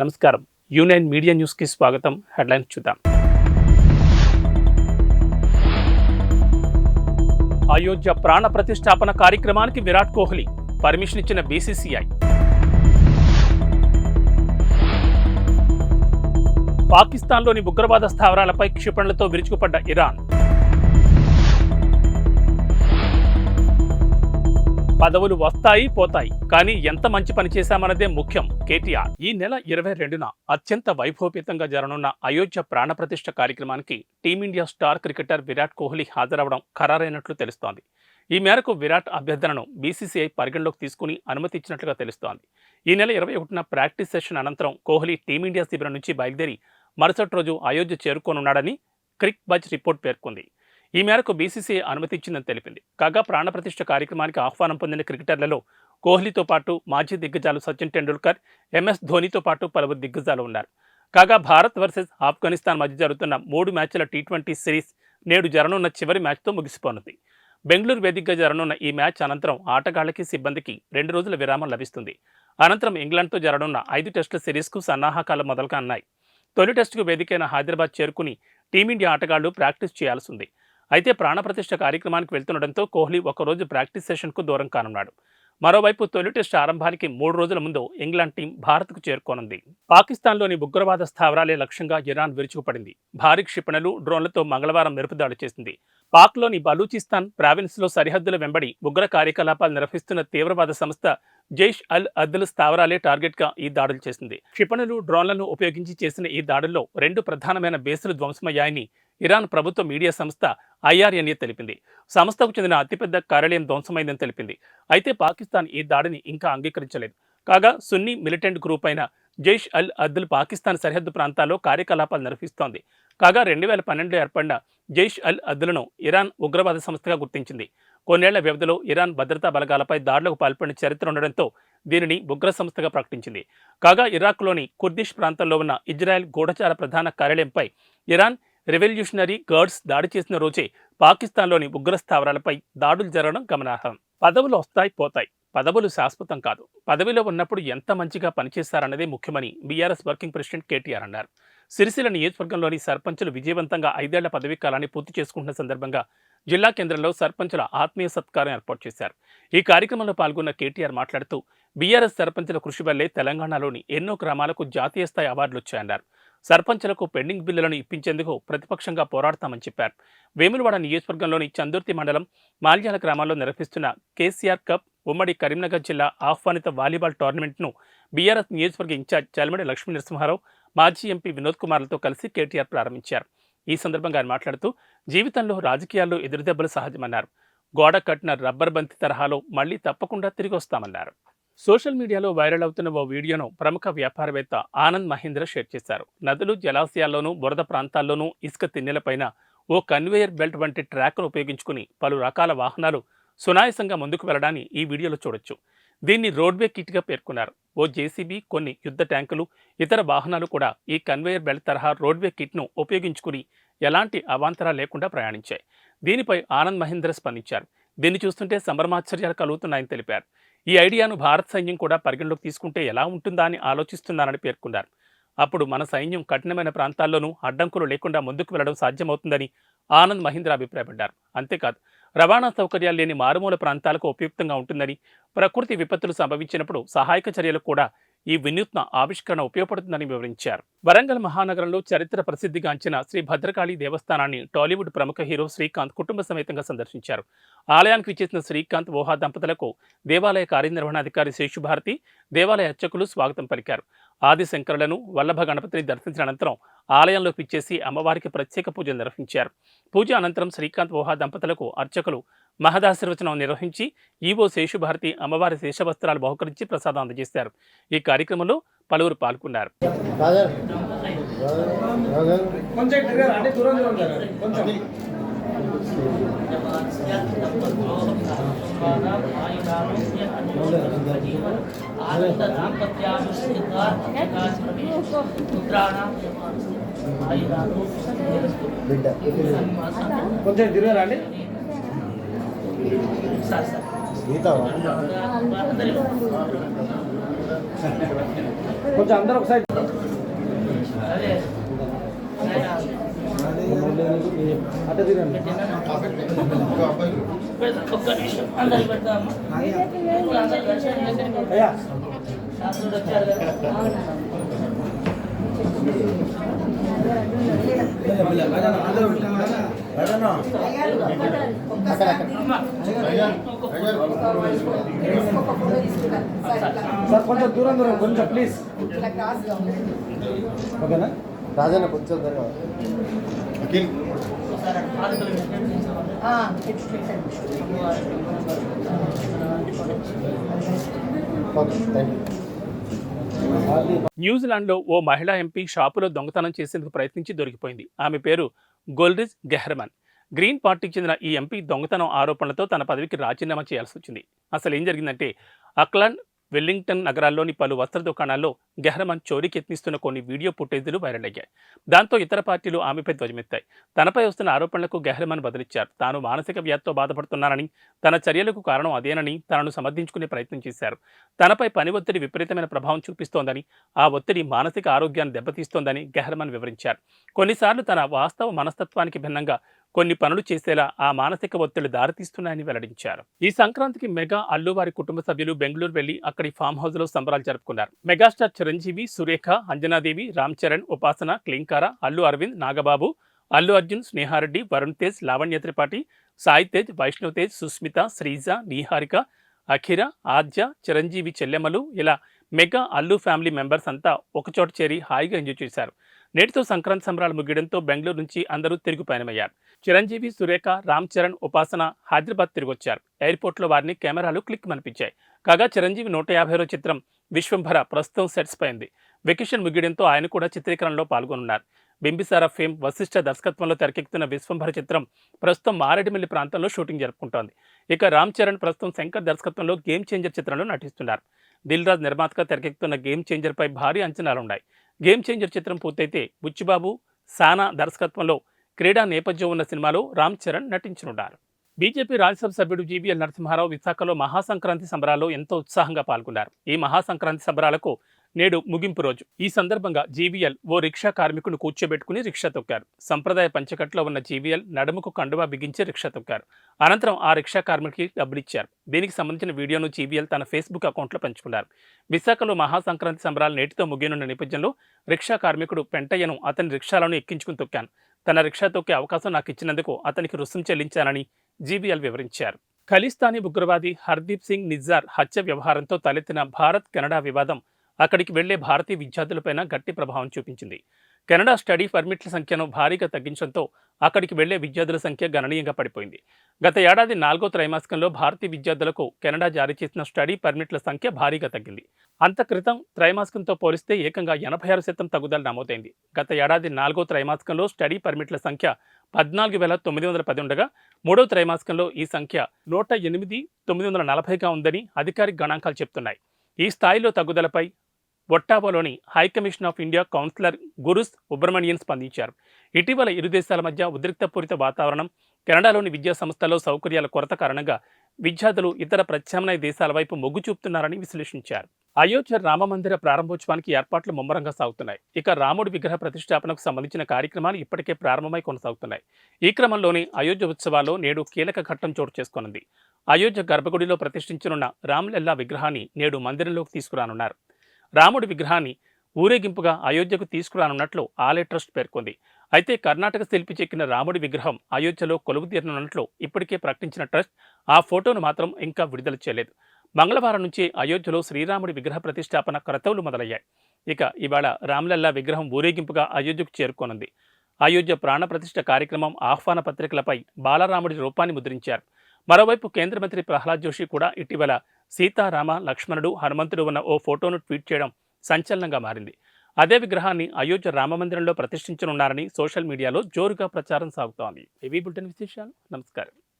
నమస్కారం. Union media న్యూస్కి స్వాగతం. హెడ్లైన్స్ చూద్దాం. అయోధ్య ప్రాణ ప్రతిష్టాపన కార్యక్రమానికి విరాట్ కోహ్లీ పర్మిషన్ ఇచ్చిన బీసీసీఐ. పాకిస్తాన్లోని ఉగ్రవాద స్థావరాలపై క్షిపణులతో విరుచుకుపడ్డ ఇరాన్. పదవులు వస్తాయి పోతాయి. కానీ ఎంత మంచి పని చేశామన్నదే ముఖ్యం. కేటీఆర్ ఈ నెల ఇరవై రెండున అత్యంత వైభవపేతంగా జరగనున్న అయోధ్య ప్రాణప్రతిష్ఠ కార్యక్రమానికి team India star cricketer Virat Kohli హాజరవడం ఖరారైనట్లు తెలుస్తోంది. ఈ మేరకు విరాట్ అభ్యర్థనను బీసీసీఐ పరిగణలోకి తీసుకుని అనుమతి ఇచ్చినట్లుగా తెలుస్తోంది. ఈ నెల ఇరవై ఒకటిన ప్రాక్టీస్ సెషన్ అనంతరం కోహ్లీ టీమిండియా శిబిరం నుంచి బయలుదేరి మరుసటి రోజు అయోధ్య చేరుకోనున్నాడని క్రిక్ బజ్ రిపోర్ట్ పేర్కొంది. ఈ మేరకు బీసీసీఐ అనుమతిచ్చిందని తెలిపింది. కాగా ప్రాణప్రతిష్ఠ కార్యక్రమానికి ఆహ్వానం పొందిన క్రికెటర్లలో కోహ్లీతో పాటు మాజీ దిగ్గజాలు సచిన్ టెండూల్కర్ ఎంఎస్ ధోనీతో పాటు పలువురు దిగ్గజాలు ఉన్నారు. కాగా భారత్ వర్సెస్ ఆఫ్ఘనిస్తాన్ మధ్య జరుగుతున్న మూడు మ్యాచ్ల టీ ట్వంటీ సిరీస్ నేడు జరగనున్న చివరి మ్యాచ్తో ముగిసిపోనుంది. బెంగళూరు వేదికగా జరనున్న ఈ మ్యాచ్ అనంతరం ఆటగాళ్ళకి సిబ్బందికి రెండు రోజుల విరామం లభిస్తుంది. అనంతరం ఇంగ్లాండ్తో జరనున్న ఐదు టెస్టుల సిరీస్కు సన్నాహకాలు మొదలుగా అన్నాయి తొలి టెస్టుకు వేదికైన హైదరాబాద్ చేరుకుని టీమిండియా ఆటగాళ్ళు ప్రాక్టీస్ చేయాల్సింది అయితే ప్రాణప్రతిష్ఠ కార్యక్రమానికి వెళ్తుండటంతో కోహ్లీ ఒకరోజు ప్రాక్టీస్ సెషన్కు దూరం కానున్నాడు. మరోవైపు తొలి టెస్ట్ ఆరంభానికి మూడు రోజుల ముందు ఇంగ్లాండ్ టీం భారత్కు చేరుకోనుంది. పాకిస్తాన్లోని ఉగ్రవాద స్థావరాలే లక్ష్యంగా ఇరాన్ విరుచుకుపడింది. భారీ క్షిపణులు డ్రోన్లతో మంగళవారం మెరుపుదాడి చేసింది. పాక్లోని బలూచిస్తాన్ ప్రావిన్స్లో సరిహద్దుల వెంబడి ఉగ్ర కార్యకలాపాలు నిర్వహిస్తున్న తీవ్రవాద సంస్థ జైష్ అల్ అద్దుల్ స్థావరాలే టార్గెట్గా ఈ దాడులు చేసింది. క్షిపణులు డ్రోన్లను ఉపయోగించి చేసిన ఈ దాడుల్లో రెండు ప్రధానమైన బేసులు ధ్వంసమయ్యాయని ఇరాన్ ప్రభుత్వ మీడియా సంస్థ ఐఆర్ఎన్ఏ తెలిపింది. సంస్థకు చెందిన అతిపెద్ద కార్యాలయం ధ్వంసమైందని తెలిపింది. అయితే పాకిస్తాన్ ఈ దాడిని ఇంకా అంగీకరించలేదు. కాగా సున్నీ మిలిటెంట్ గ్రూప్ అయిన జైష్ అల్ అద్దుల్ పాకిస్తాన్ సరిహద్దు ప్రాంతాల్లో కార్యకలాపాలు నిర్వహిస్తోంది. కాగా రెండు వేల పన్నెండులో ఏర్పడిన జైష్ అల్ అద్దులను ఇరాన్ ఉగ్రవాద సంస్థగా గుర్తించింది. కొన్నేళ్ళ వ్యవధిలో ఇరాన్ భద్రతా బలగాలపై దాడులకు పాల్పడిన చరిత్ర ఉండడంతో దీనిని ఉగ్ర సంస్థగా ప్రకటించింది. కాగా ఇరాక్లోని కుర్దిష్ ప్రాంతంలో ఉన్న ఇజ్రాయెల్ గూఢచార ప్రధాన కార్యాలయంపై ఇరాన్ రెవల్యూషనరీ గార్డ్స్ దాడి చేసిన రోజే పాకిస్తాన్లోని ఉగ్ర స్థావరాలపై దాడులు జరగడం గమనార్హం. పదవులు వస్తాయి పోతాయి. పదవులు శాశ్వతం కాదు. పదవిలో ఉన్నప్పుడు ఎంత మంచిగా పనిచేస్తారన్నదే ముఖ్యమని బీఆర్ఎస్ వర్కింగ్ ప్రెసిడెంట్ కేటీఆర్ అన్నారు. సిరిసిల్ల నియోజకవర్గంలోని సర్పంచులు విజయవంతంగా ఐదేళ్ళ పదవీ కాలాన్ని పూర్తి చేసుకుంటున్న సందర్భంగా జిల్లా కేంద్రంలో సర్పంచుల ఆత్మీయ సత్కారం ఏర్పాటు చేశారు. ఈ కార్యక్రమంలో పాల్గొన్న కేటీఆర్ మాట్లాడుతూ బీఆర్ఎస్ సర్పంచుల కృషి వల్లే తెలంగాణలోని ఎన్నో గ్రామాలకు జాతీయ స్థాయి అవార్డులు వచ్చాయన్నారు సర్పంచులకు పెండింగ్ బిల్లులను ఇప్పించేందుకు ప్రతిపక్షంగా పోరాడతామని చెప్పారు. వేములవాడ నియోజకవర్గంలోని చందుర్తి మండలం మాల్యాల గ్రామాల్లో నిర్వహిస్తున్న కేసీఆర్ కప్ ఉమ్మడి కరీంనగర్ జిల్లా ఆహ్వానిత వాలీబాల్ టోర్నమెంట్ను బీఆర్ఎస్ నియోజకవర్గ ఇన్ఛార్జ్ చల్మడి లక్ష్మీ నరసింహారావు మాజీ ఎంపీ వినోద్ కుమార్లతో కలిసి కేటీఆర్ ప్రారంభించారు. ఈ సందర్భంగా ఆయన మాట్లాడుతూ జీవితంలో రాజకీయాల్లో ఎదురుదెబ్బలు సహజమన్నారు. గోడ కట్టిన రబ్బర్ బంతి తరహాలో మళ్ళీ తప్పకుండా తిరిగి వస్తామన్నారు. సోషల్ మీడియాలో వైరల్ అవుతున్న ఓ వీడియోను ప్రముఖ వ్యాపారవేత్త ఆనంద్ మహేంద్ర షేర్ చేశారు. నదులు జలాశయాల్లోనూ బురద ప్రాంతాల్లోనూ ఇసుక తిన్నెలపైన ఓ కన్వేయర్ బెల్ట్ వంటి ట్రాక్ను ఉపయోగించుకుని పలు రకాల వాహనాలు సునాయసంగా ముందుకు వెళ్ళడాన్ని ఈ వీడియోలో చూడొచ్చు. దీన్ని రోడ్వే కిట్గా పేర్కొన్నారు. ఓ జేసీబీ కొన్ని యుద్ధ ట్యాంకులు ఇతర వాహనాలు కూడా ఈ కన్వేయర్ బెల్ట్ తరహా రోడ్వే కిట్ను ఉపయోగించుకుని ఎలాంటి అవాంతరాలు లేకుండా ప్రయాణించాయి. దీనిపై ఆనంద్ మహేంద్ర స్పందించారు. దీన్ని చూస్తుంటే సంభ్రమాశ్చర్యాలు కలుగుతున్నాయని తెలిపారు. ఈ ఐడియాను భారత సైన్యం కూడా పరిగణలోకి తీసుకుంటే ఎలా ఉంటుందా అని ఆలోచిస్తున్నారని పేర్కొన్నారు. అప్పుడు మన సైన్యం కఠినమైన ప్రాంతాల్లోనూ అడ్డంకులు లేకుండా ముందుకు వెళ్ళడం సాధ్యమవుతుందని ఆనంద్ మహీంద్ర అభిప్రాయపడ్డారు. అంతేకాదు రవాణా సౌకర్యాలు లేని మారుమూల ప్రాంతాలకు ఉపయుక్తంగా ఉంటుందని ప్రకృతి విపత్తులు సంభవించినప్పుడు సహాయక చర్యలకు కూడా ఈ వినూత్న ఆవిష్కరణ ఉపయోగపడుతుందని వివరించారు. వరంగల్ మహానగరంలో చరిత్ర ప్రసిద్ధిగాంచిన శ్రీ భద్రకాళి దేవస్థానాన్ని టాలీవుడ్ ప్రముఖ హీరో శ్రీకాంత్ కుటుంబ సమేతంగా సందర్శించారు. ఆలయానికి విచ్చేసిన శ్రీకాంత్ ఓహా దంపతులకు దేవాలయ కార్యనిర్వహణాధికారి శేషుభారతి దేవాలయ అర్చకులు స్వాగతం పలికారు. ఆదిశంకరులను వల్లభ గణపతిని దర్శించిన అనంతరం ఆలయంలోకి ఇచ్చేసి అమ్మవారికి ప్రత్యేక పూజలు నిర్వహించారు. పూజ అనంతరం శ్రీకాంత్ ఓహా దంపతులకు అర్చకులు మహదాశీర్వచనం నిర్వహించి ఈవో శేషుభారతి అమ్మవారి శేషవస్త్రాలు బహుకరించి ప్రసాదం అందజేశారు. ఈ కార్యక్రమంలో పలువురు పాల్గొన్నారు. కొంచెం ట్రిగర్ కొంచెం అందరూ ఒకసారి అట్ట తిరండి ఒక్క నిమిషం అందరు అయ్యా శాస్త్రుడు వచ్చారు కదా సార్ కొంచెం దూరం దూరం కొంచెం ప్లీజ్ ఓకేనా? రాజన్న కొంచెం అఖిల్. ఓకే థ్యాంక్ యూ అది న్యూజిలాండ్లో ఓ మహిళా ఎంపీ షాపులో దొంగతనం చేసేందుకు ప్రయత్నించి దొరికిపోయింది. ఆమె పేరు గోల్రిజ్ గెహర్మన్. గ్రీన్ పార్టీకి చెందిన ఈ ఎంపీ దొంగతనం ఆరోపణలతో తన పదవికి రాజీనామా చేయాల్సి వచ్చింది. అసలు ఏం జరిగిందంటే అక్లాండ్ వెల్లింగ్టన్ నగరాల్లోని పలు వస్త్ర దుకాణాల్లో గెహ్రమన్ చోరీకి యత్నిస్తున్న కొన్ని వీడియో ఫుటేజీలు వైరల్ అయ్యాయి. దాంతో ఇతర పార్టీలు ఆమెపై ధ్వజమెత్తాయి. తనపై వస్తున్న ఆరోపణలకు గెహ్రమన్ బదిలిచ్చారు. తాను మానసిక వ్యాధితో బాధపడుతున్నానని తన చర్యలకు కారణం అదేనని తనను సమర్థించుకునే ప్రయత్నం చేశారు. తనపై పని ఒత్తిడి విపరీతమైన ప్రభావం చూపిస్తోందని ఆ ఒత్తిడి మానసిక ఆరోగ్యాన్ని దెబ్బతీస్తోందని గెహ్రమన్ వివరించారు. కొన్నిసార్లు తన వాస్తవ మనస్తత్వానికి భిన్నంగా కొన్ని పనులు చేసేలా ఆ మానసిక ఒత్తిళ్ళు దారితీస్తున్నాయని వెల్లడించారు. ఈ సంక్రాంతికి మెగా అల్లు వారి కుటుంబ సభ్యులు బెంగళూరు వెళ్ళి అక్కడి ఫామ్ హౌస్లో సంబరాలు జరుపుకున్నారు. మెగాస్టార్ చిరంజీవి సురేఖ అంజనాదేవి రామ్ చరణ్ ఉపాసన క్లింకార అల్లు అరవింద్ నాగబాబు అల్లు అర్జున్ స్నేహారెడ్డి వరుణ్ తేజ్ లావణ్య త్రిపాఠి సాయి తేజ్ వైష్ణవ్ తేజ్ సుస్మిత శ్రీజ నీహారిక అఖిర ఆద్య చిరంజీవి చెల్లెమ్మలు ఇలా మెగా అల్లు ఫ్యామిలీ మెంబర్స్ అంతా ఒకచోట చేరి హాయిగా ఎంజాయ్ చేశారు. నేటితో సంక్రాంతి సంబరాలు ముగియడంతో బెంగళూరు నుంచి అందరూ తిరుగు పయనమయ్యారు. చిరంజీవి సురేఖ రామ్ చరణ్ ఉపాసన హైదరాబాద్ తిరిగొచ్చారు. ఎయిర్పోర్ట్లో వారిని కెమెరాలు క్లిక్ మనిపించాయి. కాగా చిరంజీవి నూట యాభై చిత్రం విశ్వంభర ప్రస్తుతం సెట్స్ పైంది వెకేషన్ ముగియడంతో ఆయన కూడా చిత్రీకరణలో పాల్గొనున్నారు. బింబిసార ఫేమ్ వశిష్ఠ దర్శకత్వంలో తెరకెక్కుతున్న విశ్వంభర చిత్రం ప్రస్తుతం మారేడుమిల్లి ప్రాంతంలో షూటింగ్ జరుపుకుంటోంది. ఇక రామ్ చరణ్ ప్రస్తుతం శంకర్ దర్శకత్వంలో గేమ్ చేంజర్ చిత్రంలో నటిస్తున్నారు. దిల్ రాజ్ నిర్మాతగా తెరకెక్కుతున్న గేమ్ చేంజర్పై భారీ అంచనాలున్నాయి. గేమ్ చేంజర్ చిత్రం పూర్తయితే బుచ్చిబాబు సానా దర్శకత్వంలో క్రీడా నేపథ్యం ఉన్న సినిమాలో రామ్ చరణ్ నటించనున్నారు. బీజేపీ రాజ్యసభ సభ్యుడు జీవీఎల్ నరసింహారావు విశాఖలో మహాసంక్రాంతి సంబరాల్లో ఎంతో ఉత్సాహంగా పాల్గొన్నారు. ఈ మహాసంక్రాంతి సంబరాలకు నేడు ముగింపు రోజు. ఈ సందర్భంగా జీవీఎల్ ఓ రిక్షా కార్మికును కూర్చోబెట్టుకుని రిక్షా తొక్కారు. సంప్రదాయ పంచకట్లో ఉన్న జీవీఎల్ నడుముకు కండువా బిగించి రిక్షా తొక్కారు. అనంతరం ఆ రిక్షా కార్మికుడికి డబ్బులిచ్చారు. దీనికి సంబంధించిన వీడియోను జీవీఎల్ తన ఫేస్బుక్ అకౌంట్లో పంచుకున్నారు. విశాఖలో మహాసంక్రాంతి సంబరాలు నేటితో ముగియనున్న నేపథ్యంలో రిక్షా కార్మికుడు పెంటయ్యను అతని రిక్షాలను ఎక్కించుకుని తొక్కాను. తన రిక్షా తొక్కే అవకాశం నాకు ఇచ్చినందుకు అతనికి రుసుం చెల్లించానని జీవీఎల్ వివరించారు. ఖలిస్తానీ ఉగ్రవాది హర్దీప్ సింగ్ నిజ్జార్ హత్య వ్యవహారంతో తలెత్తిన భారత్ కెనడా వివాదం అక్కడికి వెళ్ళే భారతీయ విద్యార్థులపైన గట్టి ప్రభావం చూపించింది. కెనడా స్టడీ పర్మిట్ల సంఖ్యను భారీగా తగ్గించడంతో అక్కడికి వెళ్ళే విద్యార్థుల సంఖ్య గణనీయంగా పడిపోయింది. గత ఏడాది నాలుగో త్రైమాసికంలో భారతీయ విద్యార్థులకు కెనడా జారీ చేసిన స్టడీ పర్మిట్ల సంఖ్య భారీగా తగ్గింది. అంత క్రితం త్రైమాసికంతో పోలిస్తే ఏకంగా ఎనభై ఆరు శాతం తగ్గుదల నమోదైంది. గత ఏడాది నాలుగో త్రైమాసికంలో స్టడీ పర్మిట్ల సంఖ్య పద్నాలుగు వేల తొమ్మిది వందల పది ఉండగా మూడో త్రైమాసికంలో ఈ సంఖ్య నూట ఎనిమిది తొమ్మిది వందల నలభైగా ఉందని అధికారిక గణాంకాలు చెప్తున్నాయి. ఈ స్థాయిలో తగ్గుదలపై ఒట్టావాలోని high commission of India counsellor gurus Subramanian స్పందించారు. ఇటీవల ఇరు దేశాల మధ్య ఉద్రిక్తపూరిత వాతావరణం కెనడాలోని విద్యా సంస్థల్లో సౌకర్యాల కొరత కారణంగా విద్యార్థులు ఇతర ప్రత్యామ్నాయ దేశాల వైపు మొగ్గు చూపుతున్నారని విశ్లేషించారు. అయోధ్య రామమందిర ప్రారంభోత్సవానికి ఏర్పాట్లు ముమ్మరంగా సాగుతున్నాయి. ఇక రాముడి విగ్రహ ప్రతిష్టాపనకు సంబంధించిన కార్యక్రమాలు ఇప్పటికే ప్రారంభమై కొనసాగుతున్నాయి. ఈ క్రమంలోనే అయోధ్య ఉత్సవాల్లో నేడు కీలక ఘట్టం చోటు చేసుకున్నది అయోధ్య గర్భగుడిలో ప్రతిష్ఠించనున్న రామ్లల్లా విగ్రహాన్ని నేడు మందిరంలోకి తీసుకురానున్నారు. రాముడి విగ్రహాన్ని ఊరేగింపుగా అయోధ్యకు తీసుకురానున్నట్లు ఆలయ ట్రస్ట్ పేర్కొంది. అయితే కర్ణాటక శిల్పి చెక్కిన రాముడి విగ్రహం అయోధ్యలో కొలువు తీరనున్నట్లు ఇప్పటికే ప్రకటించిన ట్రస్ట్ ఆ ఫోటోను మాత్రం ఇంకా విడుదల చేయలేదు. మంగళవారం నుంచి అయోధ్యలో శ్రీరాముడి విగ్రహ ప్రతిష్టాపన క్రతువులు మొదలయ్యాయి. ఇక ఇవాళ రామ్లల్లా విగ్రహం ఊరేగింపుగా అయోధ్యకు చేరుకోనుంది. అయోధ్య ప్రాణప్రతిష్ఠ కార్యక్రమం ఆహ్వాన పత్రికలపై బాలరాముడి రూపాన్ని ముద్రించారు. మరోవైపు కేంద్ర మంత్రి ప్రహ్లాద్ జోషి కూడా ఇటీవల సీతారామ లక్ష్మణుడు హనుమంతుడు ఉన్న ఓ ఫోటోను ట్వీట్ చేయడం సంచలనంగా మారింది. అదే విగ్రహాన్ని అయోధ్య రామమందిరంలో ప్రతిష్ఠించనున్నారని సోషల్ మీడియాలో జోరుగా ప్రచారం సాగుతోంది. ఏవీ బులెటిన్ విశేషాలు. నమస్కారం.